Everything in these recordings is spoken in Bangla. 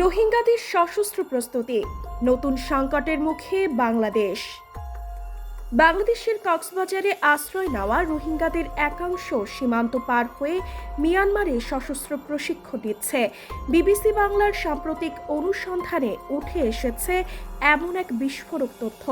রোহিঙ্গাদের সশস্ত্র প্রস্তুতি, নতুন সংকটের মুখে বাংলাদেশ। বাংলাদেশের কক্সবাজারে আশ্রয় নেওয়া রোহিঙ্গাদের একাংশ সীমান্ত পার হয়ে মিয়ানমারে সশস্ত্র প্রশিক্ষণ দিচ্ছে বিবিসি বাংলার সাম্প্রতিক অনুসন্ধানে উঠে এসেছে এমন এক বিস্ফোরক তথ্য,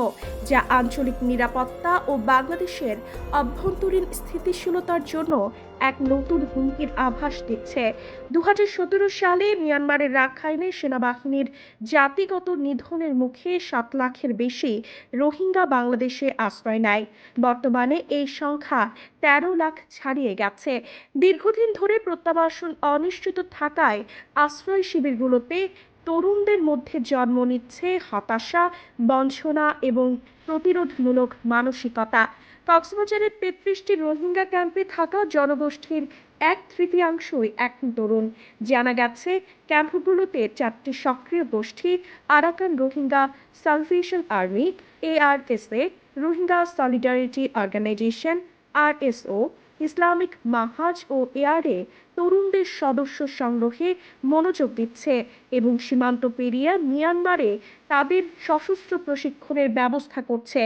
যা আঞ্চলিক নিরাপত্তা ও বাংলাদেশের অভ্যন্তরীণ স্থিতিশীলতার জন্য এক নতুন হুমকির আভাস দিচ্ছে। দুই হাজার সতেরো সালে মিয়ানমারের রাখাইনে সেনাবাহিনীর জাতিগত নিধনের মুখে সাত লাখের বেশি রোহিঙ্গা বাংলাদেশে আশ্রয় নেয়। বর্তমানে এই সংখ্যা তেরো লাখ ছাড়িয়ে গেছে। দীর্ঘদিন ধরে প্রত্যাবাসন অনিশ্চিত থাকায় আশ্রয় শিবিরগুলোতে তরুণদের মধ্যে জন্ম নিচ্ছে হতাশা, বঞ্চনা এবং প্রতিরোধমূলক মানসিকতা। কক্সবাজারের তেত্রিশটি রোহিঙ্গা ক্যাম্পে থাকা জনগোষ্ঠীর এক তৃতীয়াংশই এখন তরুণ। জানা গেছে, ক্যাম্পগুলোতে চারটি সক্রিয় গোষ্ঠী, Arakan Rohingya salvation army ARSA Rohingya solidarity organization RSO Islamic Mahaz ও এয়ারে তরুণদের সদস্য সংগ্রহে মনোযোগ দিচ্ছে এবং সীমান্ত পেরিয়ে মিয়ানমারে তাদের সশস্ত্র প্রশিক্ষণের ব্যবস্থা করছে।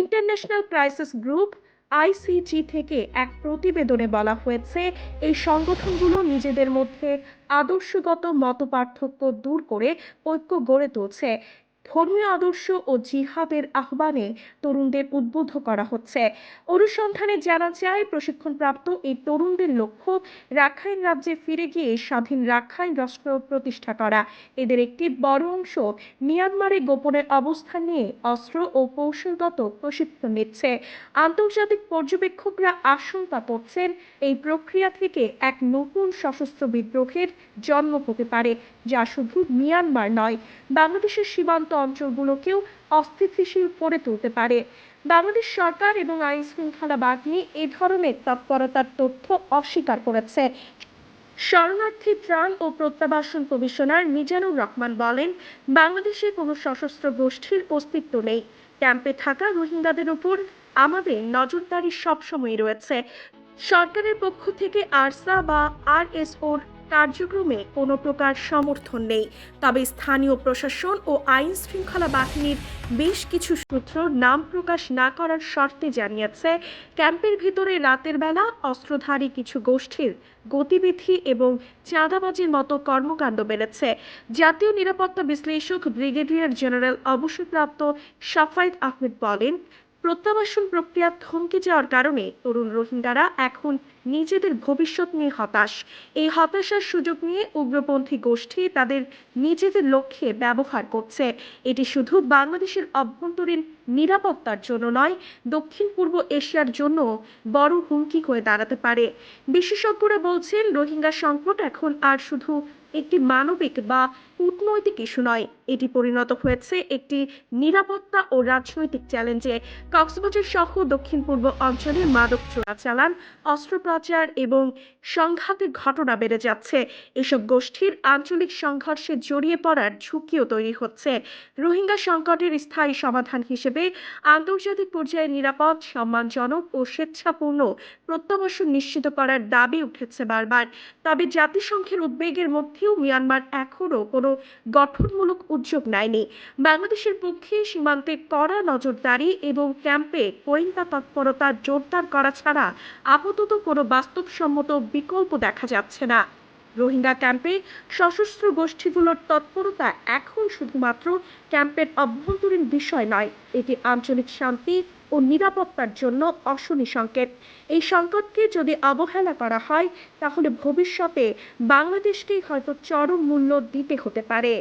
ইন্টারন্যাশনাল ক্রাইসিস গ্রুপ আইসিজি থেকে এক প্রতিবেদনে বলা হয়েছে, এই সংগঠনগুলো নিজেদের মধ্যে আদর্শগত মতপার্থক্য দূর করে ঐক্য গড়ে তুলছে। ধর্মীয় আদর্শ ও জিহাদের আহ্বানে তরুণদের উদ্বুদ্ধ করা হচ্ছে। অনুসন্ধানে জানা যায়, প্রশিক্ষণপ্রাপ্ত এই তরুণদের লক্ষ্য রাখাইন রাজ্যে ফিরে গিয়ে স্বাধীন রাখাইন রাষ্ট্র প্রতিষ্ঠা করা। এদের একটি বড় অংশ মিয়ানমারে গোপনে অবস্থান নিয়ে অস্ত্র ও কৌশলগত প্রশিক্ষণ নিচ্ছে। আন্তর্জাতিক পর্যবেক্ষকরা আশঙ্কা করছেন, এই প্রক্রিয়া থেকে এক নতুন সশস্ত্র বিদ্রোহের জন্ম হতে পারে, যা শুধু মিয়ানমার নয়, বাংলাদেশের সীমান্ত অঞ্চলগুলোকেও অস্থিতিশীল করে তুলতে পারে। বাংলাদেশ সরকার এবং আইন শৃঙ্খলা বাহিনী এ ধরনের তৎপরতার তথ্য অস্বীকার করেছে। শরণার্থী ত্রাণ ও প্রত্যাবাসন কমিশনার মিজানুর রহমান বলেন, বাংলাদেশে কোনো সশস্ত্র গোষ্ঠীর অস্তিত্ব নেই। ক্যাম্পে থাকা রোহিঙ্গাদের উপর আমাদের নজরদারি সবসময় রয়েছে। সরকারের পক্ষ থেকে আরসা বা আরএসওর কার্যক্রমে কোনো প্রকার সমর্থন নেই। তবে স্থানীয় প্রশাসন ও আইন শৃঙ্খলা বাহিনীর বেশ কিছু সূত্র নাম প্রকাশ না করার শর্তে জানিয়েছে, ক্যাম্পের ভিতরে রাতের বেলা অস্ত্রধারী কিছু গোষ্ঠীর গতিবিধি এবং চাঁদাবাজির মতো কর্মকাণ্ড বেড়েছে। জাতীয় নিরাপত্তা বিশ্লেষক ব্রিগেডিয়ার জেনারেল অবসরপ্রাপ্ত সাফায়েত আহমেদ বলেন, প্রত্যাবাসন প্রক্রিয়া থমকে যাওয়ার কারণে তরুণ রোহিঙ্গারা এখন নিজেদের ভবিষ্যৎ নিয়ে হতাশ। এই হতাশার সুযোগ নিয়ে উগ্রপন্থী গোষ্ঠী তাদের নিজেদের লক্ষ্যে ব্যবহার করছে। এটি শুধু বাংলাদেশের অভ্যন্তরীণ নিরাপত্তার জন্য নয়, দক্ষিণ পূর্ব এশিয়ার জন্য বড় হুমকি হয়ে দাঁড়াতে পারে। বিশেষজ্ঞরা বলছেন, রোহিঙ্গা সংকট এখন আর শুধু একটি মানবিক বা কূটনৈতিক ইস্যু নয়, এটি পরিণত হয়েছে একটি নিরাপত্তা ও রাজনৈতিক চ্যালেঞ্জে। কক্সবাজার সহ দক্ষিণ পূর্ব অঞ্চলে মাদক চোরাচালান অস্ত্র পাচার এবং সংঘাতের ঘটনা বেড়ে যাচ্ছে। এসব গোষ্ঠীর আঞ্চলিক সংঘর্ষে জড়িয়ে পড়ার ঝুঁকিও তৈরি হচ্ছে। রোহিঙ্গা সংকটের স্থায়ী সমাধান হিসেবে আন্তর্জাতিক পর্যায়ে নিরাপদ, সম্মানজনক ও স্বেচ্ছাপূর্ণ প্রত্যাবাসন নিশ্চিত করার দাবি উঠেছে বারবার। তবে জাতিসংঘের উদ্বেগের মধ্যেও মিয়ানমার এখনও কোনো গঠনমূলক উদ্যোগ নেয়নি। বাংলাদেশের পক্ষে সীমান্তে কড়া নজরদারি এবং ক্যাম্পে গোয়েন্দা তৎপরতা জোরদার করা ছাড়া আপাতত কোনো বাস্তবসম্মত বিকল্প দেখা যাচ্ছে না। রোহিঙ্গা ক্যাম্পে সশস্ত্র গোষ্ঠীগুলোর তৎপরতা এখন শুধুমাত্র ক্যাম্পের অভ্যন্তরীণ বিষয় নয়, এটি আঞ্চলিক শান্তি ও নিরাপত্তার জন্য অশনি সংকেত। এই সংকটকে যদি অবহেলা করা হয়, তাহলে ভবিষ্যতে বাংলাদেশকেই হয়তো চরম মূল্য দিতে হতে পারে।